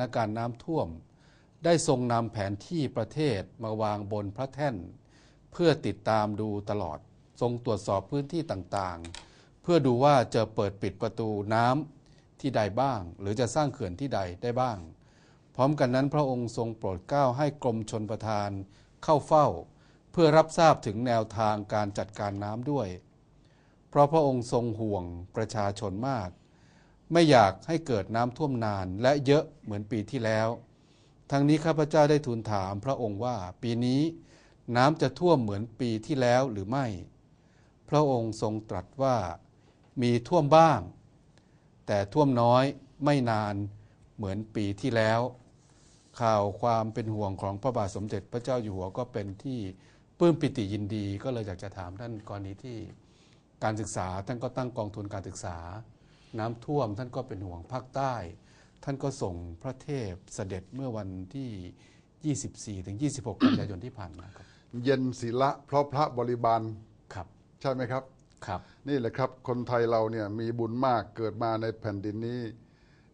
นการณ์น้ำท่วม ได้ทรงนำแผนที่ประเทศมาวางบนพระแท่น เพื่อติดตามดูตลอด ทรงตรวจสอบพื้นที่ต่างๆ เพื่อดูว่าจะเปิดปิดประตูน้ำที่ใดบ้าง หรือจะสร้างเขื่อนที่ใดได้บ้าง พร้อมกันนั้นพระองค์ทรงโปรดเกล้าให้กรมชนประทานเข้าเฝ้า เพื่อรับทราบถึงแนวทางการจัดการน้ำด้วย เพราะพระองค์ทรงห่วงประชาชนมาก ไม่อยากให้เกิดน้ำท่วมนานและเยอะเหมือนปีที่แล้ว ทั้งนี้ข้าพเจ้าได้ทูลถามพระองค์ว่าปีนี้น้ำจะท่วมเหมือนปีที่แล้วหรือไม่ พระองค์ทรงตรัสว่ามีท่วมบ้าง แต่ท่วมน้อยไม่นานเหมือนปีที่แล้ว ข่าวความเป็นห่วงของพระบาทสมเด็จพระเจ้าอยู่หัวก็เป็นที่ปลื้มปิติยินดี ก็เลยอยากจะถามท่านกรณีที่การศึกษาท่านก็ตั้งกองทุนการศึกษา น้ำท่วมท่านก็เป็นห่วงภาคใต้ ท่านก็ส่งพระเทพเสด็จเมื่อวันที่ 24 ถึง 26 กันยายนที่ผ่านมาครับ เย็นศิละเพราะพระบริบาลครับ ใช่ไหมครับครับ นี่แหละครับ คนไทยเราเนี่ยมีบุญมากเกิดมาในแผ่นดินนี้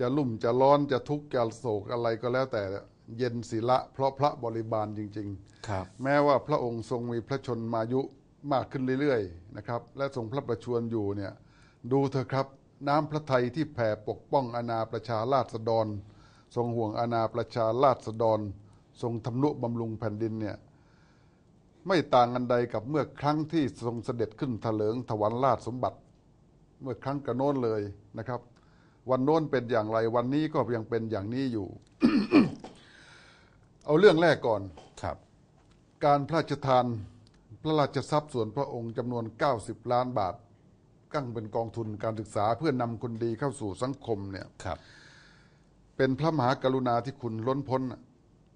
จะลุ่มจะร้อนจะทุกข์จะโศกอะไรก็แล้วแต่เย็นศิละ เพราะพระบริบาลจริงครับๆแม้ว่าพระองค์ทรงมีพระชนมายุมากขึ้นเรื่อยๆนะครับ และทรงพระประชวรอยู่เนี่ยดูเถอะครับ น้ำพระทัยที่แผ่ปกป้องอาณาประชาราษฎร ทรงห่วงอาณาประชาราษฎร ทรงทำนุบำรุงแผ่นดินเนี่ยไม่ต่างกันใดกับเมื่อครั้งที่ทรงเสด็จขึ้นถลิงถวันราชสมบัติ เมื่อครั้งกระโน้นเลยนะครับ วันโน้นเป็นอย่างไรวันนี้ก็ยังเป็นอย่างนี้อยู่ เอาเรื่องแรกก่อนครับ การพระราชทานพระราชทรัพย์ส่วนพระองค์จำนวน 90 ล้านบาท กั้งเป็นกองทุนการศึกษาเพื่อนำคนดีเข้าสู่สังคมเนี่ยครับ เป็นพระมหากรุณาที่คุณล้นพ้นน่ะ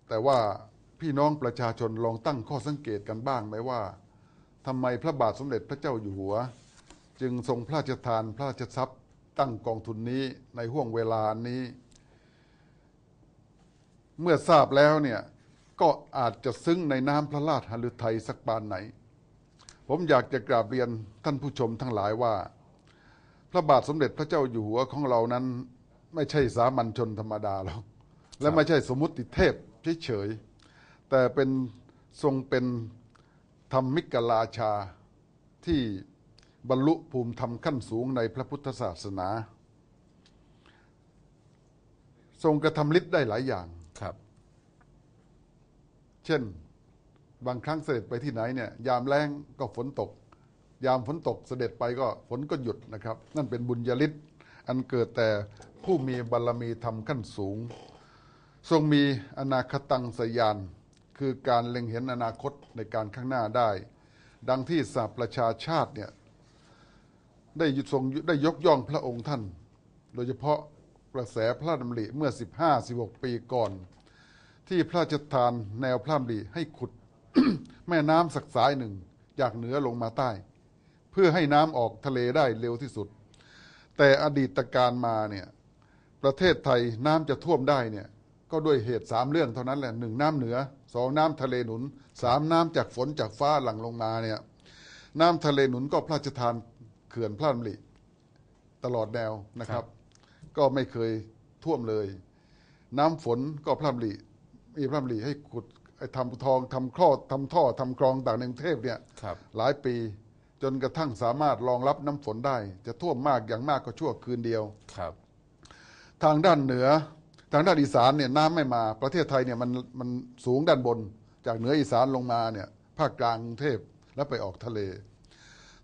แต่ว่าพี่น้องประชาชนลองตั้งข้อสังเกตกันบ้างไหมว่าทำไมพระบาทสมเด็จพระเจ้าอยู่หัว จึงทรงพระราชทานพระราชทรัพย์ ตั้งกองทุนนี้ในห่วงเวลานี้ เมื่อทราบแล้วเนี่ยก็อาจจะซึ้งในน้ำพระราชหฤทัยสักปานไหน ผมอยากจะกราบเรียนท่านผู้ชมทั้งหลายว่า พระบาทสมเด็จพระเจ้าอยู่หัวของเรานั้น ไม่ใช่สามัญชนธรรมดาหรอกและไม่ใช่สมมุติเทพเฉยๆแต่เป็นทรงเป็นธรรมิกราชาที่บรรลุภูมิธรรมขั้นสูงในพระพุทธศาสนา ทรงกระทำฤทธิ์ได้หลายอย่างครับ เช่น บางครั้งเสด็จไปที่ไหนเนี่ยยามแล้งก็ฝนตก ยามฝนตกเสด็จไปก็ฝนก็หยุดนะครับ นั่นเป็นบุญญาฤทธิ์อันเกิดแต่ผู้มีบารมีธรรมขั้นสูง ทรงมีอนาคตังสยาน คือการเล็งเห็นอนาคตในการข้างหน้าได้ ดังที่สหประชาชาติเนี่ยได้ทรงได้ยกย่องพระองค์ท่าน โดยเฉพาะกระแสพระดำริเมื่อ 15-16 ปีก่อน ที่พระราชทานแนวพระดำริให้ขุด แม่น้ำสักสายหนึ่งจากเหนือลงมาใต้ เพื่อให้น้ำออกทะเลได้เร็วที่สุด แต่อดีตการมาเนี่ยประเทศไทยน้ำจะท่วมได้เนี่ยก็ด้วยเหตุสามเรื่องเท่านั้นแหละหนึ่งน้ำเหนือสองน้ำทะเลหนุนสามน้ำจากฝนจากฟ้าหลั่งลงมาเนี่ยน้ำทะเลหนุนก็พระราชทานเขื่อนพระดำริตลอดแนวนะครับ ก็ไม่เคยท่วมเลย น้ำฝนก็พระดำริมีพระดำริให้ขุด ทำทองทำคลอดทำท่อทำคลองต่างในกรุงเทพเนี่ยครับหลายปีจนกระทั่งสามารถรองรับน้ำฝนได้ จะท่วมมากอย่างมากก็ชั่วคืนเดียวครับทางด้านเหนือทางด้านอีสานเนี่ยน้ำไม่มาประเทศไทยเนี่ยมันมันสูงด้านบน จากเหนืออีสานลงมาเนี่ยภาคกลางกรุงเทพแล้วไปออกทะเล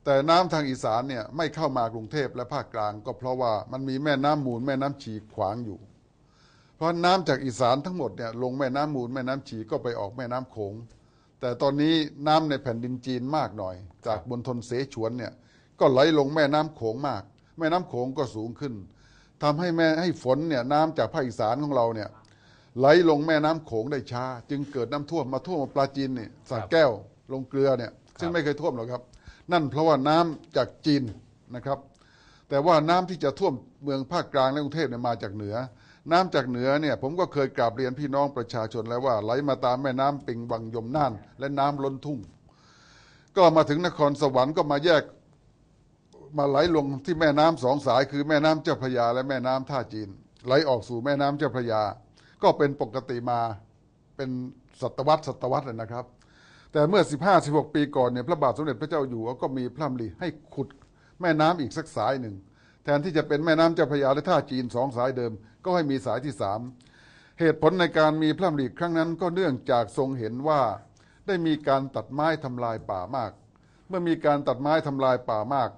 แต่น้ำทางอีสานเนี่ยไม่เข้ามากรุงเทพและภาคกลาง ก็เพราะว่ามันมีแม่น้ำมูลแม่น้ำฉีขวางอยู่ เพราะน้ำจากอีสานทั้งหมดเนี่ยลงแม่น้ำมูลแม่น้ำฉีก็ไปออกแม่น้ำโขง แต่ตอนนี้น้ำในแผ่นดินจีนมากหน่อย จากบนทนเสฉวนเนี่ยก็ไหลลงแม่น้ำโขงมาก แม่น้ำโขงก็สูงขึ้นทำให้แม่ให้ฝนเนี่ยน้ำจากภาคอีสานของเราเนี่ยไหลลงแม่น้ำโขงได้ช้า จึงเกิดน้ำท่วมมาท่วมปลาจีนเนี่ยสระแก้วลงเกลือเนี่ยซึ่งไม่เคยท่วมหรอกครับ นั่นเพราะว่าน้ำจากจีนนะครับ แต่ว่าน้ำที่จะท่วมเมืองภาคกลางและกรุงเทพเนี่ยมาจากเหนือ น้ำจากเหนือเนี่ยผมก็เคยกราบเรียนพี่น้องประชาชนแล้วว่าไหลมาตามแม่น้ำปิงวังยมน่าน และน้ำล้นทุ่ง ก็มาถึงนครสวรรค์ก็มาแยกมาไหลลงที่แม่น้ำสองสาย คือแม่น้ำเจ้าพระยาและแม่น้ำท่าจีน ไหลออกสู่แม่น้ำเจ้าพระยา ก็เป็นปกติมาเป็นศตวรรษศตวรรษเลยนะครับ แต่เมื่อ 15 16 ปีก่อนเนี่ยพระบาทสมเด็จพระเจ้าอยู่หัวก็มีพระดำริให้ขุดแม่น้ำอีกสักสายหนึ่งแทนที่จะเป็นแม่น้ำเจ้าพระยาและท่าจีนสองสายเดิม ก็ให้มีสายที่สามเหตุผลในการมีพระดำริครั้งนั้นก็เนื่องจากทรงเห็นว่า ได้มีการตัดไม้ทำลายป่ามาก เมื่อมีการตัดไม้ทำลายป่ามาก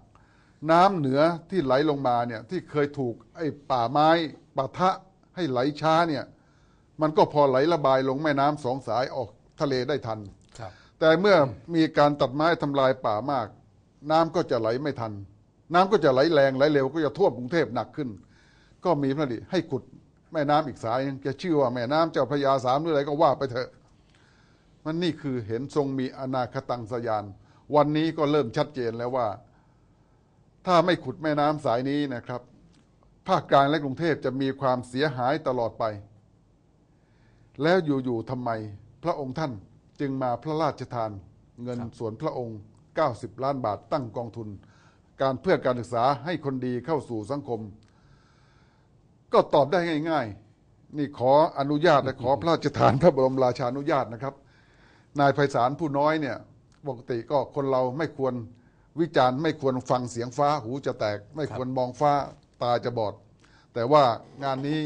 น้ำเหนือที่ไหลลงมาเนี่ยที่เคยถูกไอ้ป่าไม้ปะทะให้ไหลช้าเนี่ยมันก็พอไหลระบายลงแม่น้ำสองสายออกทะเลได้ทันครับแต่เมื่อมีการตัดไม้ทำลายป่ามาก น้ำก็จะไหลไม่ทัน น้ำก็จะไหลแรงไหลเร็วก็จะท่วมกรุงเทพหนักขึ้น ก็มีพระดิให้ขุดแม่น้ำอีกสายจะชื่อว่าแม่น้ำเจ้าพระยาสามหรืออะไรก็ว่าไปเถอะ มันนี่คือเห็นทรงมีอนาคตังสยาน วันนี้ก็เริ่มชัดเจนแล้วว่า ถ้าไม่ขุดแม่น้ำสายนี้นะครับ ภาคกลางและกรุงเทพจะมีความเสียหายตลอดไป แล้วอยู่ๆทำไมพระองค์ท่านจึงมาพระราชทานเงินส่วนพระองค์ 90 ล้านบาทตั้งกองทุน การเพื่อการศึกษาให้คนดีเข้าสู่สังคม ก็ตอบได้ง่าย ๆ นี่ขออนุญาตและขอพระราชทานพระบรมราชานุญาตนะครับ นายไพศาลผู้น้อยเนี่ยปกติก็คนเราไม่ควรวิจารณ์ไม่ควรฟังเสียงฟ้าหูจะแตก ไม่ควรมองฟ้าตาจะบอด แต่ว่างานนี้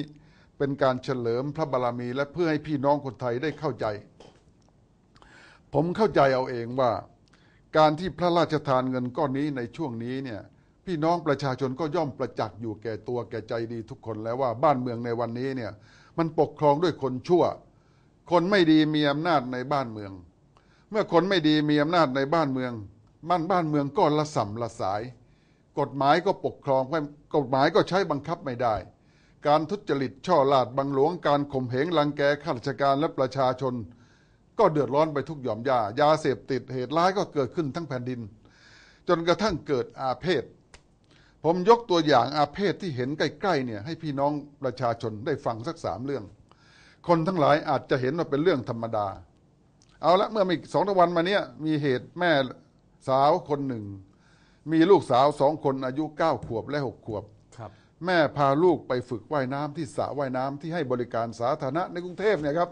เป็นการเฉลิมพระบารมีและเพื่อให้พี่น้องคนไทยได้เข้าใจ ผมเข้าใจเอาเองว่า การที่พระราชทานเงินก้อนนี้ในช่วงนี้เนี่ย พี่น้องประชาชนก็ย่อมประจักษ์อยู่แก่ตัวแก่ใจดีทุกคนแล้วว่าบ้านเมืองในวันนี้เนี่ยมันปกครองด้วยคนชั่ว คนไม่ดีมีอำนาจในบ้านเมือง เมื่อคนไม่ดีมีอำนาจในบ้านเมืองบ้านบ้านเมืองก็ละสัมละสาย กฎหมายก็ปกครองไม่กฎหมายก็ใช้บังคับไม่ได้ การทุจริตช่อลาดบังหลวงการข่มเหงรังแกข้าราชการและประชาชน ก็เดือดร้อนไปทุกหย่อมยายาเสพติดเหตุร้ายก็เกิดขึ้นทั้งแผ่นดิน จนกระทั่งเกิดอาเพศ ผมยกตัวอย่างอาเพศที่เห็นใกล้ๆเนี่ยให้พี่น้องประชาชนได้ฟังสักสามเรื่อง คนทั้งหลายอาจจะเห็นว่าเป็นเรื่องธรรมดา เอาละเมื่อมีสองวันมาเนี้ยมีเหตุแม่สาวคนหนึ่ง มีลูกสาวสองคนอายุเก้าขวบและหกขวบครับ แม่พาลูกไปฝึกว่ายน้ำที่สระว่ายน้ำที่ให้บริการสาธารณะในกรุงเทพเนี่ยครับ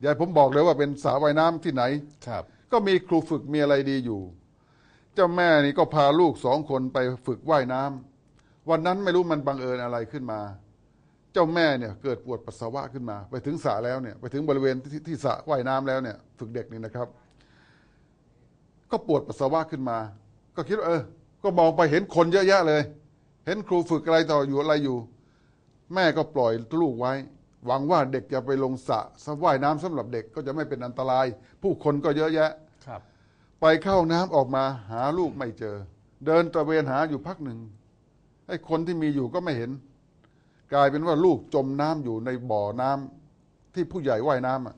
อย่าให้ผมบอกเลยว่าเป็นสระว่ายน้ำที่ไหนครับ ก็มีครูฝึกมีอะไรดีอยู่ เจ้าแม่นี่ก็พาลูกสองคนไปฝึกว่ายน้ำ วันนั้นไม่รู้มันบังเอิญอะไรขึ้นมา เจ้าแม่เนี่ยเกิดปวดปัสสาวะขึ้นมา ไปถึงสระแล้วเนี่ยไปถึงบริเวณที่ที่สระว่ายน้ำแล้วเนี่ยฝึกเด็กนี่นะครับ ก็ปวดปัสสาวะขึ้นมา ก็คิดว่าเออ ก็มองไปเห็นคนเยอะแยะเลย เห็นครูฝึกอะไรต่ออยู่อะไรอยู่ แม่ก็ปล่อยลูกไว้ หวังว่าเด็กจะไปลงสระสระว่ายน้ำสำหรับเด็กก็จะไม่เป็นอันตราย ผู้คนก็เยอะแยะครับ ไปเข้าน้ำออกมาหาลูกไม่เจอ เดินตระเวนหาอยู่พักหนึ่ง ไอ้คนที่มีอยู่ก็ไม่เห็น กลายเป็นว่าลูกจมน้ำอยู่ในบ่อน้ำที่ผู้ใหญ่ว่ายน้ำอะ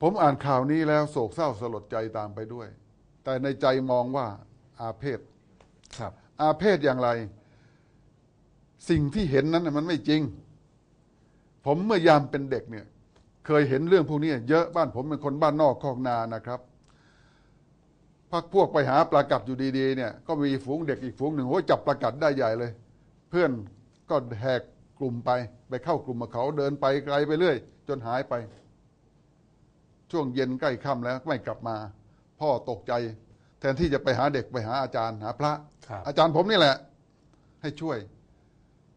ผมอ่านข่าวนี้แล้วโศกเศร้าสลดใจตามไปด้วย แต่ในใจมองว่าอาเพศครับอาเพศอย่างไร สิ่งที่เห็นนั้นน่ะมันไม่จริง ผมเมื่อยามเป็นเด็กเนี่ย เคยเห็นเรื่องพวกนี้เยอะบ้านผมเป็นคนบ้านนอกคอกนานะครับ พักพวกไปหาปลากัดอยู่ดีๆเนี่ยก็มีฝูงเด็กอีกฝูงหนึ่งโอ้ยจับปลากัดได้ใหญ่เลย เพื่อนก็แหกกลุ่มไปไปเข้ากลุ่มกับเขาเดินไปไกลไปเรื่อย จนหายไป ช่วงเย็นใกล้ค่ำแล้วไม่กลับมา พ่อตกใจ แทนที่จะไปหาเด็กไปหาอาจารย์หาพระครับอาจารย์ผมนี่แหละ ให้ช่วย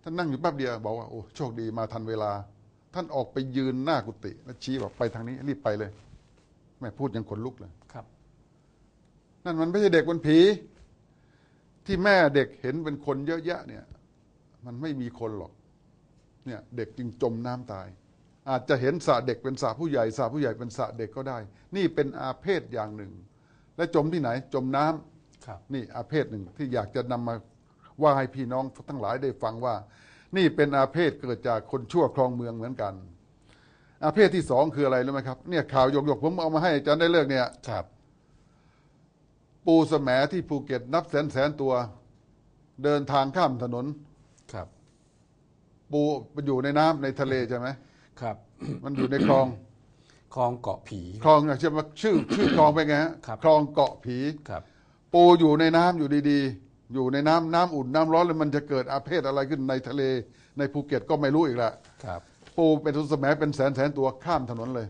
ท่านนั่งอยู่แป๊บเดียวบอกว่าโอ้โชคดีมาทันเวลา ท่านออกไปยืนหน้ากุฏิแล้วชี้บอกไปทางนี้รีบไปเลยแม่พูดยังขนลุกเลยครับ นั่นมันไม่ใช่เด็กมันผี ที่แม่เด็กเห็นเป็นคนเยอะแยะเนี่ย มันไม่มีคนหรอก เนี่ย เด็กจึงจมน้ำตาย อาจจะเห็นสระเด็กเป็นสระผู้ใหญ่สระผู้ใหญ่เป็นสระเด็กก็ได้ นี่เป็นอาเพศอย่างหนึ่ง และจมที่ไหน จมน้ำครับนี่อาเพศหนึ่งที่อยากจะนำมาว่าให้พี่น้องทั้งหลายได้ฟังว่า นี่เป็นอาเพศเกิดจากคนชั่วครองเมืองเหมือนกันอาเพศที่สองคืออะไรรู้ไหมครับเนี่ยข่าวหยกๆผมเอามาให้อาจารย์ได้เลิกเนี่ยครับ ปูสแหมที่ภูเก็ตนับแสนแสนตัว เดินทางข้ามถนน ครับ ปูมันอยู่ในน้ำในทะเลใช่ไหมครับมันอยู่ในคลองคลองเกาะผี คลองเนี่ยใช่ไหมชื่อชื่อคลองเป็นไงฮะครับ คลองเกาะผี ครับ ปูอยู่ในน้ำอยู่ดีๆ อยู่ในน้ำน้ำอุ่นน้ำร้อนแล้วมันจะเกิดอาเพศอะไรขึ้นในทะเลในภูเก็ตก็ไม่รู้อีกละครับ ปูเป็นทุนสมัยเป็นแสนแสนตัวข้ามถนนเลย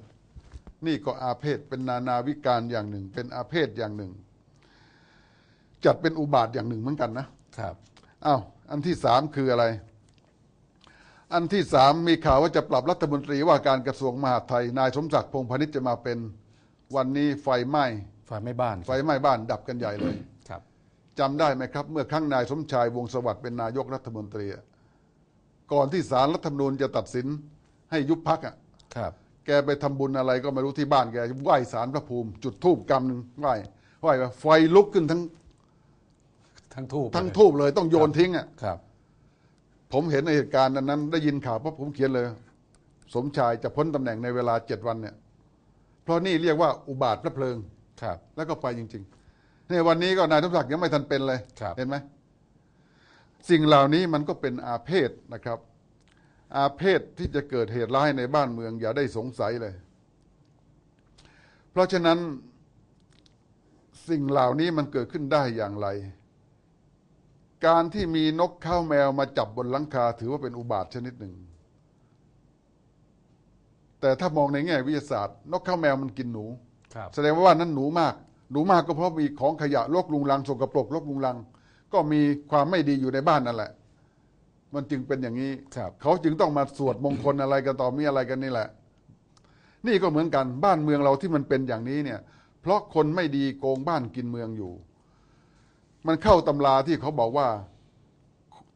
นี่ก็อาเพศเป็นนานาวิการอย่างหนึ่ง เป็นอาเพศอย่างหนึ่ง จัดเป็นอุบาทอย่างหนึ่งเหมือนกันนะครับอ้าวอันที่สามคืออะไร อันที่สามมีข่าวว่าจะปรับรัฐมนตรีว่าการกระทรวงมหาดไทย นายสมศักดิ์พงษ์พาณิชย์จะมาเป็นวันนี้ไฟไหม้ไฟไม่บ้านไฟไหม้บ้านดับกันใหญ่เลยครับจำได้ไหมครับ เมื่อครั้งนายสมชายวงศ์สวัสดิ์เป็นนายกรัฐมนตรีอะก่อนที่ศาลรัฐธรรมนูญจะตัดสินให้ยุบพักอะครับ แกไปทำบุญอะไรก็ไม่รู้ที่บ้านแกไหว้ศาลพระภูมิ จุดธูปกำหนึ่งไหว้ไหว้ว่าไฟลุกขึ้นทั้ง ทั้งทูบทั้งเลยทูบเลยต้องโยนทิ้งอะครับ ผมเห็นในเหตุการณ์นั้น ได้ยินข่าวเพราะผมเขียนเลย สมชายจะพ้นตำแหน่งในเวลาเจ็ดวันเนี่ย เพราะนี่เรียกว่าอุบาทพระเพลิงครับ แล้วก็ไปจริงๆเนี่ยวันนี้ก็นายทศศักดิ์ยังไม่ทันเป็นเลยครับเห็นไหมสิ่งเหล่านี้มันก็เป็นอาเพศนะครับ อาเพศที่จะเกิดเหตุร้ายในบ้านเมือง อย่าได้สงสัยเลย เพราะฉะนั้นสิ่งเหล่านี้มันเกิดขึ้นได้อย่างไร การที่มีนกข้าวแมวมาจับบนหลังคา ถือว่าเป็นอุบาทชนิดหนึ่ง แต่ถ้ามองในแง่วิทยาศาสตร์ นกข้าวแมวมันกินหนูครับแสดงว่าว่านั้นหนูมาก หนูมากก็เพราะมีของขยะรกลุงลังสกปรกรกลุงลัง ก็มีความไม่ดีอยู่ในบ้านนั่นแหละ มันจึงเป็นอย่างนี้ครับเขาจึงต้องมาสวดมงคลอะไรกันต่อมีอะไรกันนี่แหละ นี่ก็เหมือนกันบ้านเมืองเราที่มันเป็นอย่างนี้เนี่ย เพราะคนไม่ดีโกงบ้านกินเมืองอยู่ มันเข้าตำราที่เขาบอกว่า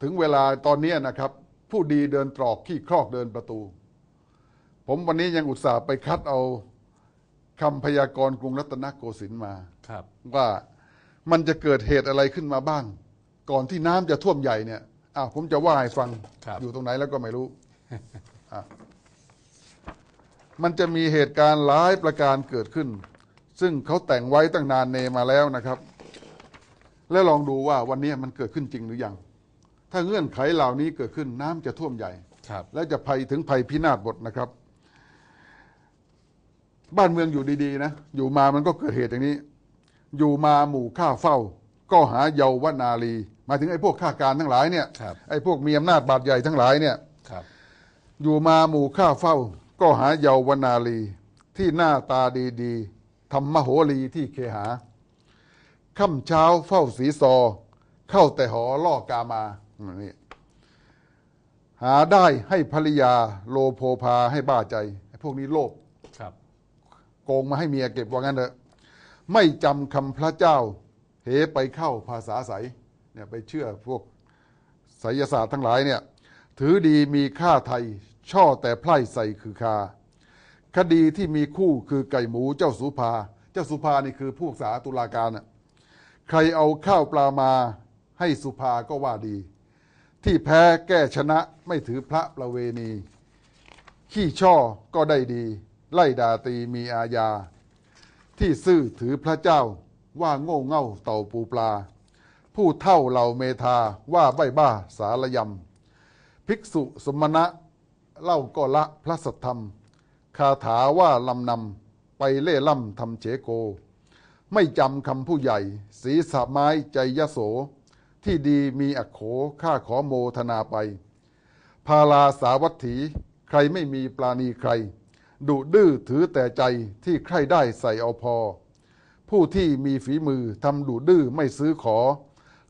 ถึงเวลาตอนนี้นะครับ ผู้ดีเดินตรอกขี้ครอกเดินประตู ผมวันนี้ยังอุตส่าห์ไปคัดเอาคำพยากรณ์กรุงรัตนโกสินทร์มาครับ ว่ามันจะเกิดเหตุอะไรขึ้นมาบ้าง ก่อนที่น้ำจะท่วมใหญ่เนี่ยอ้าวผมจะว่าให้ฟังครับอยู่ตรงไหนแล้วก็ไม่รู้อะมันจะมีเหตุการณ์หลายประการเกิดขึ้น ซึ่งเขาแต่งไว้ตั้งนานเนมาแล้วนะครับ แล้วลองดูว่าวันนี้มันเกิดขึ้นจริงหรือยัง ถ้าเงื่อนไขเหล่านี้เกิดขึ้นน้ำจะท่วมใหญ่ครับแล้วจะภัยถึงภัยพินาศหมดนะครับ บ้านเมืองอยู่ดีๆนะอยู่มามันก็เกิดเหตุอย่างนี้ อยู่มาหมู่ข้าเฝ้า ก็หาเยาวนาลีหมายถึงไอ้พวกข้าการทั้งหลายเนี่ยครับไอ้พวกมีอำนาจบาดใหญ่ทั้งหลายเนี่ยครับอยู่มาหมู่ข้าเฝ้า ก็หาเยาวนาลีที่หน้าตาดีๆทำมโหรีที่เคหา ค่ำเช้าเฝ้าสีซอ เข้าแต่หอล่อกามานี่หาได้ให้ภริยาโลโพพาให้บ้าใจไอ้พวกนี้โลภครับ โกงมาให้เมียเก็บว่างั้นเถอะ ไม่จำคำพระเจ้า เหไปเข้าภาษาใสเนี่ยไปเชื่อพวกไสยศาสตร์ทั้งหลายเนี่ย ถือดีมีค่าไทย ช่อแต่ไพร่ใส่คือคา คดีที่มีคู่คือไก่หมูเจ้าสุภา เจ้าสุภานี่คือผู้สาตุลาการน่ะ ใครเอาข้าวปลามาให้สุภาก็ว่าดี ที่แพ้แก้ชนะไม่ถือพระประเวณี ขี้ช่อก็ได้ดี ไล่ดาตีมีอาญา ที่ซื่อถือพระเจ้าว่าโง่เง่าเต่าปูปลา ผู้เท่าเหล่าเมธาว่าใบบ้าสารยำ ภิกษุสมณะเล่าก็ละพระสัทธรรม คาถาว่าลำนำไปเล่ล่ำทำเฉโก ไม่จำคำผู้ใหญ่ ศีสะไม้ใจยโส ที่ดีมีอักโขข้าขอโมทนาไป พาลาสาวัตถี ใครไม่มีปราณีใคร ดุดื้อถือแต่ใจที่ใครได้ใส่เอาพอ ผู้ที่มีฝีมือทำดุดื้อไม่ซื้อขอ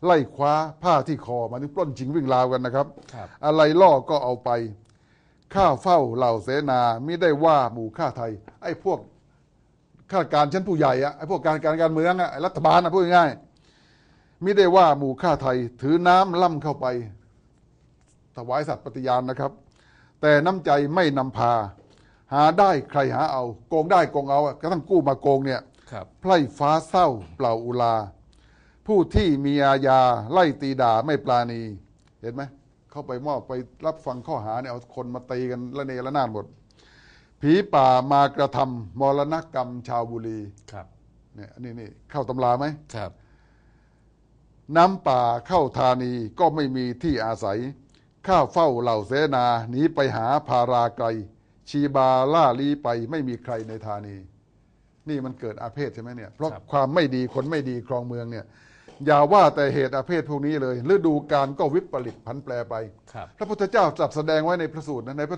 ไล่คว้าผ้าที่คอมาถึงปล้นชิงวิ่งราวกันนะครับครับอะไรล่อก็เอาไปข้าเฝ้าเหล่าเสนาไม่ได้ว่าหมู่ข้าไทย ไอ้พวก ข้าราชการชั้นผู้ใหญ่อะไอ้พวกการการการเมืองอะไอ้รัฐบาลอะพูดง่ายๆไม่ได้ว่าหมู่ข้าไทยถือน้ำล่ำเข้าไป ถวายสัตย์ปฏิญาณนะครับ แต่น้ำใจไม่นำพา หาได้ใครหาเอา โกงได้โกงเอาอะกระทั่งกู้มาโกงเนี่ยครับไพร่ฟ้าเศร้าเปล่าอุลา ผู้ที่มีอาญาไล่ตีด่าไม่ปราณี เห็นไหม เข้าไปมอบไปรับฟังข้อหาเนี่ยเอาคนมาตีกันละเนระนาดหมด ผีป่ามากระทำมรณกรรมชาวบุรีครับ เนี่ยอันนี่นี่เข้าตำราไหม ครับ น้ำป่าเข้าธานีก็ไม่มีที่อาศัย ข้าเฝ้าเหล่าเสนาหนีไปหาพาราไกล ชีบาล่าลีไปไม่มีใครในธานี นี่มันเกิดอาเพศใช่ไหมเนี่ย เพราะครับ ความไม่ดีคนไม่ดีครองเมืองเนี่ย อย่าว่าแต่เหตุอาเพศพวกนี้เลยฤดูกาลก็วิปริตผันแปรไป ครับ พระพุทธเจ้าตรัสแสดงไว้ในพระสูตรนะในพระ